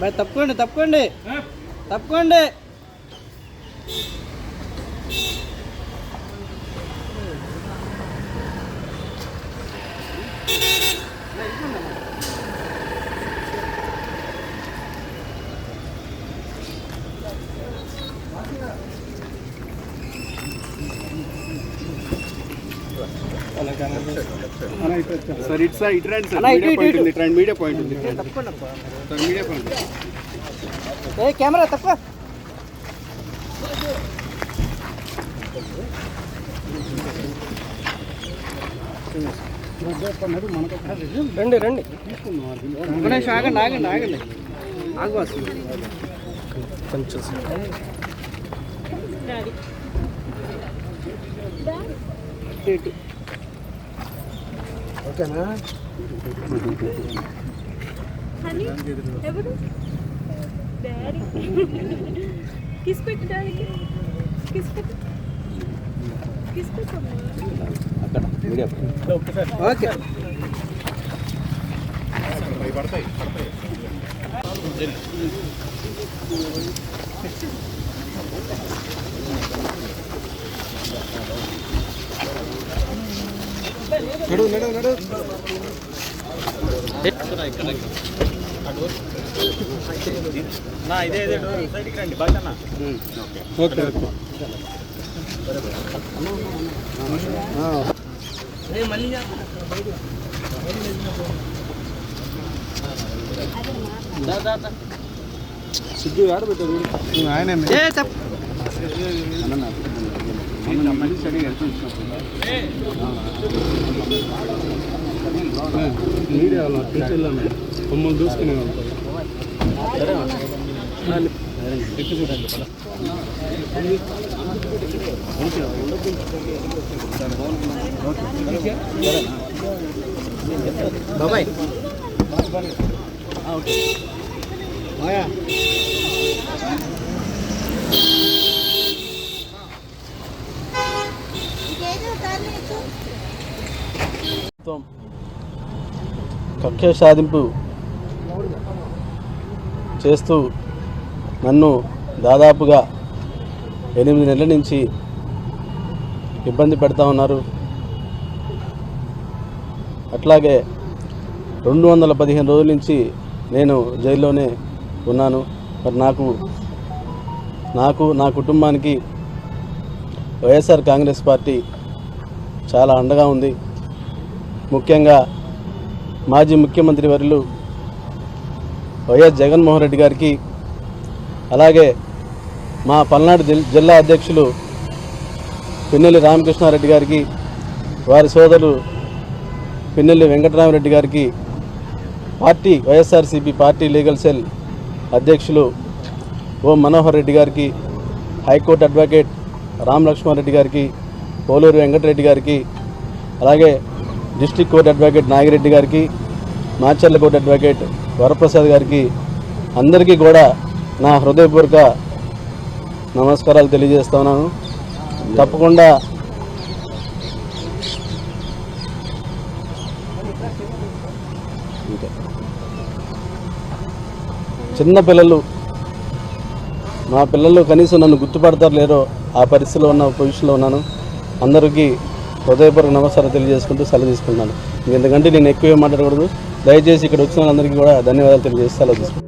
Bye తప్పుకోండి తప్పుకోండి. తప్పుకోండి. సార్ ఇటు సార్ ఇటు రండి సార్ మీడియా పాయింట్ ఉంది ఇటు రండి మీడియా పాయింట్ ఉంది సార్ మీడియా పాయింట్ ఏ కెమెరా తక్కువ రండి రండి ఒక ఆగండి ఆగండి ఆగండి ఆగవాసు కొంచెం ఇటు. ఓకేనా హనీ ఎవరు డాడీ కిస్ పెట్టు డాడీకి కిస్ పెట్టు కిస్ పెట్టు ఓకే నడు నడు నడు. Okay okay. సిద్ధు ఆడ పెట్టారు? ఆయన ఏ తప్పు మీడియా వాళ్ళు టీచర్లు మమ్మల్ని చూసుకునే వాళ్ళు బాబాయ్ ప్రభుత్వం కక్ష సాధింపు చేస్తూ నన్ను దాదాపుగా ఎనిమిది నెలల నుంచి ఇబ్బంది పెడతా ఉన్నారు. అట్లాగే రెండు వందల పదిహేను రోజుల నుంచి నేను జైల్లోనే ఉన్నాను. మరి నాకు నాకు నా కుటుంబానికి వైఎస్ఆర్ కాంగ్రెస్ పార్టీ చాలా అండగా ఉంది. ముఖ్యంగా మాజీ ముఖ్యమంత్రి వర్యులు వైఎస్ జగన్మోహన్ రెడ్డి గారికి అలాగే మా పల్నాడు జిల్- జిల్లా అధ్యక్షులు పిన్నెల్లి రామకృష్ణారెడ్డి గారికి వారి సోదరులు పిన్నెల్లి వెంకటరామరెడ్డి గారికి party YSRCP party legal cell అధ్యక్షులు ఓ మనోహర్ రెడ్డి గారికి హైకోర్టు అడ్వకేట్ రామ్ లక్ష్మారెడ్డి గారికి పోలూరు వెంకటరెడ్డి గారికి అలాగే డిస్టిక్ కోర్ట్ అడ్వకేట్ నాగిరెడ్డి గారికి మాచర్ల కోర్ట్ అడ్వకేట్ వరప్రసాద్ గారికి అందరికీ కూడా నా హృదయపూర్వక నమస్కారాలు తెలియజేస్తా ఉన్నాను. తప్పకుండా చిన్న పిల్లలు మా పిల్లలు కనీసం నన్ను గుర్తుపడతారు లేరో ఆ పరిస్థితిలో ఉన్న పొజిషన్లో ఉన్నాను. అందరికీ హృదయపూర్వక నమస్కారం తెలియజేసుకుంటూ సెలవు తీసుకుంటున్నాను. ఎందుకంటే నేను ఎక్కువ మాట్లాడకూడదు. దయచేసి ఇక్కడ వచ్చిన వాళ్ళందరికీ కూడా ధన్యవాదాలు తెలియజేసి సెలవు తీసుకుంటాను